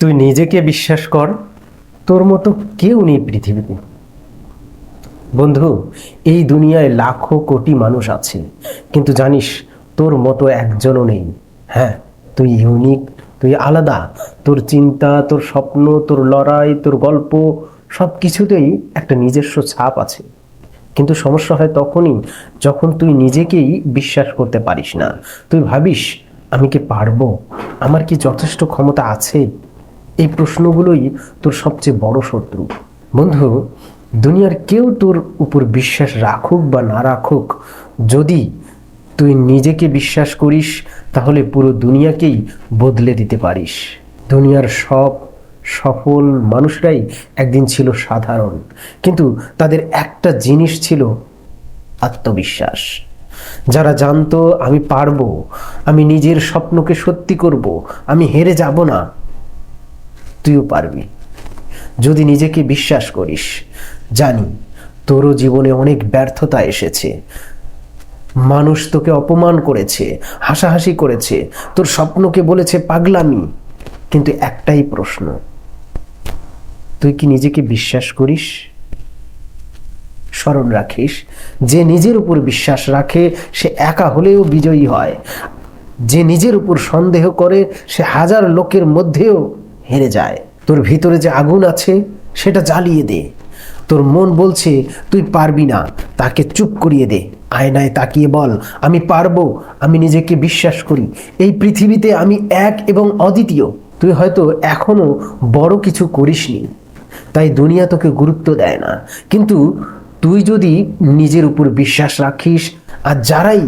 তুই নিজেকে বিশ্বাস কর, তোর মতো কেউ নেই পৃথিবীতে। বন্ধু, এই দুনিয়ায় লাখো কোটি মানুষ আছে, কিন্তু জানিস, তোর মতো একজনও নেই। হ্যাঁ তুই ইউনিক, তুই আলাদা, তোর চিন্তা, তোর স্বপ্ন, তোর লড়াই, তোর গল্প সব কিছুতেই একটা নিজস্ব ছাপ আছে। কিন্তু সমস্যা হয় তখনই যখন তুই নিজেকেই বিশ্বাস করতে পারিস না। তুই ভাবিস, আমি কি পারব? আমার কি যথেষ্ট ক্ষমতা আছে? এই প্রশ্নগুলোই তোর সবচেয়ে বড় শত্রু। বন্ধু, দুনিয়ার কেউ তোর উপর বিশ্বাস রাখুক বা না রাখুক, যদি তুই নিজেকে বিশ্বাস করিস, তাহলে পুরো দুনিয়াকেই বদলে দিতে পারিস। দুনিয়ার সব সফল মানুষরাই একদিন ছিল সাধারণ, কিন্তু তাদের একটা জিনিস ছিল আত্মবিশ্বাস। যারা জানতো, আমি পারব, আমি নিজের স্বপ্নকে সত্যি করব, আমি হেরে যাব না। তুইও পারবি। যদি নিজেকে বিশ্বাস করিস, জানি তোরও জীবনে অনেক ব্যর্থতা এসেছে। মানুষ তোকে অপমান করেছে, হাসাহাসি করেছে, তোর স্বপ্নকে বলেছে পাগলামি। কিন্তু একটাই প্রশ্ন, তুই কি নিজেকে বিশ্বাস করিস? স্মরণ রাখিস, যে নিজের উপর বিশ্বাস রাখে, সে একা হলেও বিজয়ী হয়। যে নিজের উপর সন্দেহ করে, সে হাজার লোকের মধ্যেও হেরে যায়। তোর ভিতরে যে আগুন আছে, সেটা জ্বালিয়ে দে। তোর মন বলছে, তুই পারবি না, তাকে চুপ করিয়ে দে। আয়নায় তাকিয়ে বল, আমি পারব, আমি নিজেকে বিশ্বাস করি। এই পৃথিবীতে আমি এক এবং অদ্বিতীয়। তুই হয়তো এখনও বড় কিছু করিসনি। তাই দুনিয়া তোকে গুরুত্ব দেয় না। কিন্তু তুই যদি নিজের উপর বিশ্বাস রাখিস, আর যারাই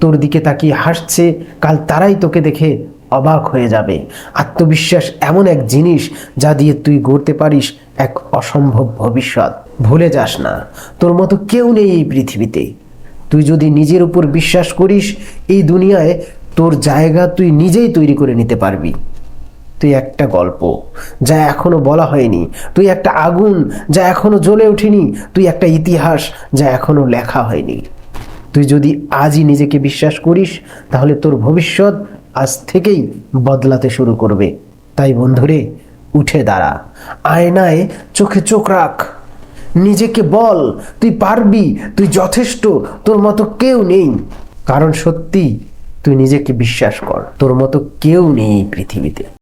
তোর দিকে তাকিয়ে হাসছে, কাল তারাই তোকে দেখে অবাক হয়ে যাবে। আত্মবিশ্বাস এমন এক জিনিস যা দিয়ে তুই গড়তে পারিস এক অসম্ভব ভবিষ্যৎ। ভুলে যাস না, তোর মতো কেউ নেই এই পৃথিবীতে। তুই যদি নিজের উপর বিশ্বাস করিস, এই দুনিয়ায় তোর জায়গা তুই নিজেই তৈরি করে নিতে পারবি। তুই একটা গল্প, যা এখনও বলা হয়নি। তুই একটা আগুন, যা এখনও জ্বলে ওঠেনি। তুই একটা ইতিহাস, যা এখনও লেখা হয়নি। তুই যদি আজই নিজেকে বিশ্বাস করিস, তাহলে তোর ভবিষ্যৎ আজ থেকেই বদলাতে শুরু করবে। তাই বন্ধুরে, উঠে দাঁড়া। আয়নায় চোখে চোখ রাখ। নিজেকে বল, তুই পারবি, তুই যথেষ্ট, তোর মতো কেউ নেই। কারণ সত্যি, তুই নিজেকে বিশ্বাস কর, তোর মতো কেউ নেই পৃথিবীতে।